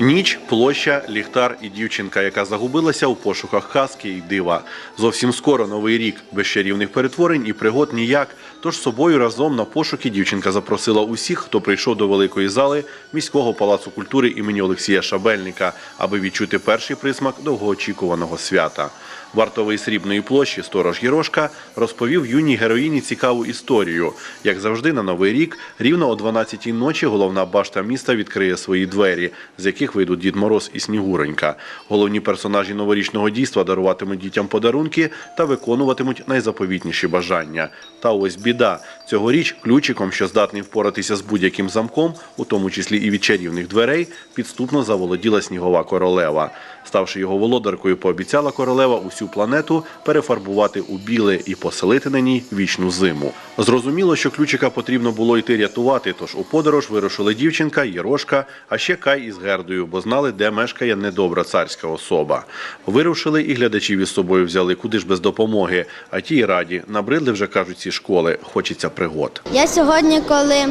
Ніч, площа, ліхтар і дівчинка, яка загубилася у пошуках казки і дива. Зовсім скоро новий рік без чарівних перетворень і пригод ніяк. Тож собою разом на пошуки дівчинка запросила усіх, хто прийшов до великої зали міського палацу культури імені Олексія Шабельника, аби відчути перший присмак довгоочікуваного свята. Вартовий срібної площі сторож Єрошка розповів юній героїні цікаву історію. Як завжди, на новий рік, рівно о 12-й ночі головна башта міста відкриє свої двері, з яких вийдуть Дід Мороз і Снігуронька. Головні персонажі новорічного дійства даруватимуть дітям подарунки та виконуватимуть найзаповітніші бажання. Та ось біда. Цьогоріч ключиком, що здатний впоратися з будь-яким замком, у тому числі і від чарівних дверей, підступно заволоділа снігова королева. Ставши його володаркою, пообіцяла королева усю планету перефарбувати у біле і поселити на ній вічну зиму. Зрозуміло, що ключика потрібно було йти рятувати, тож у подорож вирушили дівчинка, Єрошка, а ще Кай із Гердою, бо знали, де мешкає недобра царська особа. Вирушили і глядачів із собою взяли, куди ж без допомоги. А ті й раді, набридли вже кажуть ці школи, хочеться пригод. Я сьогодні, коли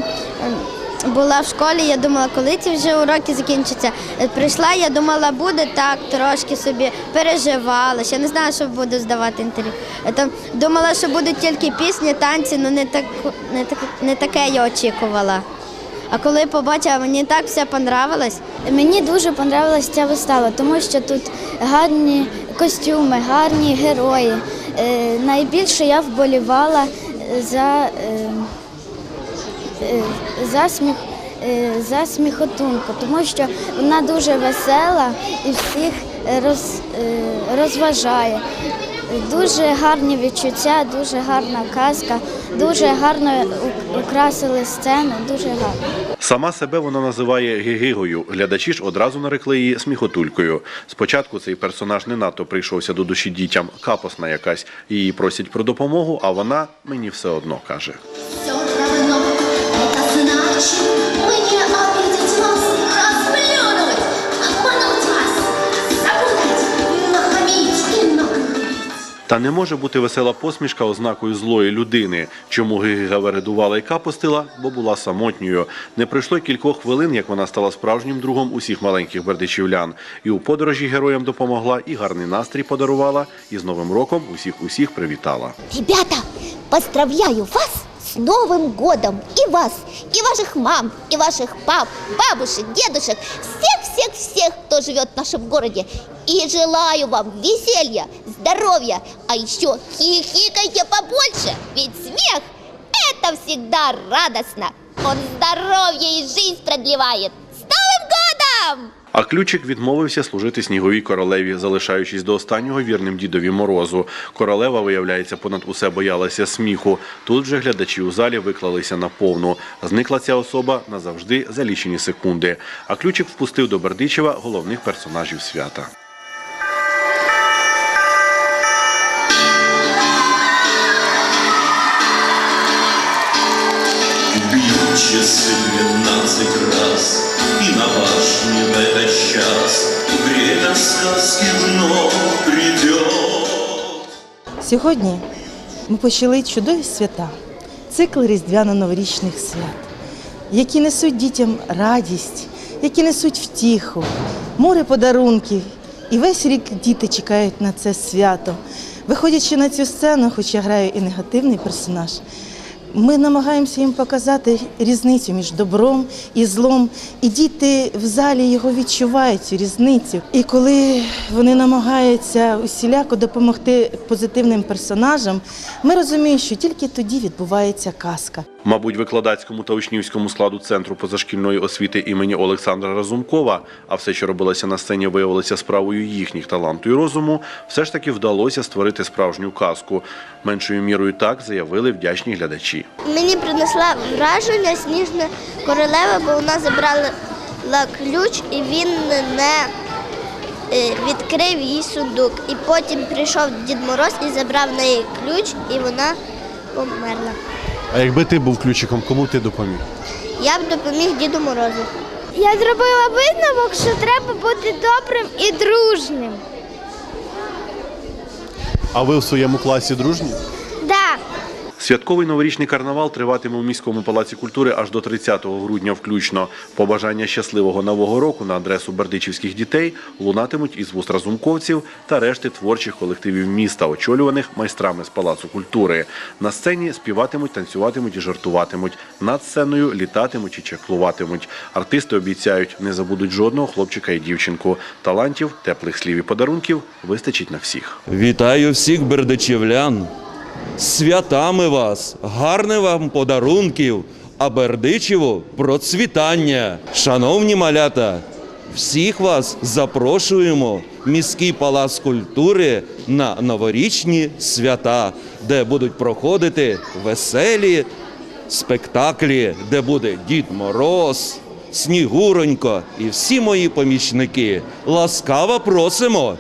була в школі, я думала, коли ці вже уроки закінчаться. Е, Прийшла, я думала, буде так, трошки собі переживала. Ще не знала, що буду здавати інтерв'ю. Е, Думала, що будуть тільки пісні, танці, але не, так, не, так, не таке я очікувала. А коли побачила, мені так все понравилось. Мені дуже понравилася ця вистава, тому що тут гарні костюми, гарні герої. Е, найбільше я вболівала за, е, е, за, сміх, е, за сміхотунку, тому що вона дуже весела і всіх роз, е, розважає. Дуже гарні відчуття, дуже гарна казка, дуже гарно украсили сцену, дуже гарно. Сама себе вона називає Гигигою. Глядачі ж одразу нарекли її сміхотулькою. Спочатку цей персонаж не надто прийшовся до душі дітям, капосна якась. Її просять про допомогу, а вона мені все одно каже. Та не може бути весела посмішка ознакою злої людини. Чому Гигига вередувала і капостила? Бо була самотньою. Не пройшло кількох хвилин, як вона стала справжнім другом усіх маленьких бердичівлян. І у подорожі героям допомогла, і гарний настрій подарувала, і з Новим роком усіх усіх привітала. Ребята, поздравляю вас с Новым годом! И вас, и ваших мам, и ваших пап, бабушек, дедушек, всех-всех-всех, кто живет в нашем городе. И желаю вам веселья, здоровья, а еще хихикайте побольше, ведь смех – это всегда радостно. Он здоровье и жизнь продлевает. С Новым годом! А ключик відмовився служити сніговій королеві, залишаючись до останнього вірним дідові морозу. Королева, виявляється, понад усе боялася сміху. Тут же глядачі у залі виклалися на повну. Зникла ця особа назавжди за лічені секунди. А ключик впустив до Бердичева головних персонажів свята. Часы двенадцать раз, И на башне в этот час Время сказки вновь придет. Сьогодні ми почали чудові свята, цикл різдвяно-новорічних свят, які несуть дітям радість, які несуть втіху, море подарунків. І весь рік діти чекають на це свято. Виходячи на цю сцену, хоч я граю і негативний персонаж, ми намагаємося їм показати різницю між добром і злом. І діти в залі його відчувають, цю різницю. І коли вони намагаються усіляко допомогти позитивним персонажам, ми розуміємо, що тільки тоді відбувається казка. Мабуть, викладацькому та учнівському складу центру позашкільної освіти імені Олександра Разумкова, а все, що робилося на сцені, виявилося справою їхніх таланту і розуму, все ж таки вдалося створити справжню казку. Меншою мірою так заявили вдячні глядачі. Мені принесла враження сніжна королева, бо вона забрала ключ і він не е, відкрив її сундук. І потім прийшов Дід Мороз і забрав в неї ключ, і вона померла. А якби ти був ключиком, кому ти допоміг? Я б допоміг Діду Морозу. Я зробила висновок, що треба бути добрим і дружним. А ви в своєму класі дружні? Святковий новорічний карнавал триватиме у міському палаці культури аж до 30 грудня включно. Побажання щасливого нового року на адресу бердичівських дітей лунатимуть із вуст разумковців та решти творчих колективів міста, очолюваних майстрами з палацу культури. На сцені співатимуть, танцюватимуть і жартуватимуть. Над сценою літатимуть і чеклуватимуть. Артисти обіцяють, не забудуть жодного хлопчика і дівчинку. Талантів, теплих слів і подарунків вистачить на всіх. Вітаю всіх бердичівлян. Святами вас, гарних вам подарунків, а Бердичеву процвітання. Шановні малята, всіх вас запрошуємо в міський палац культури на новорічні свята, де будуть проходити веселі спектаклі, де буде Дід Мороз, Снігуронько і всі мої помічники. Ласкаво просимо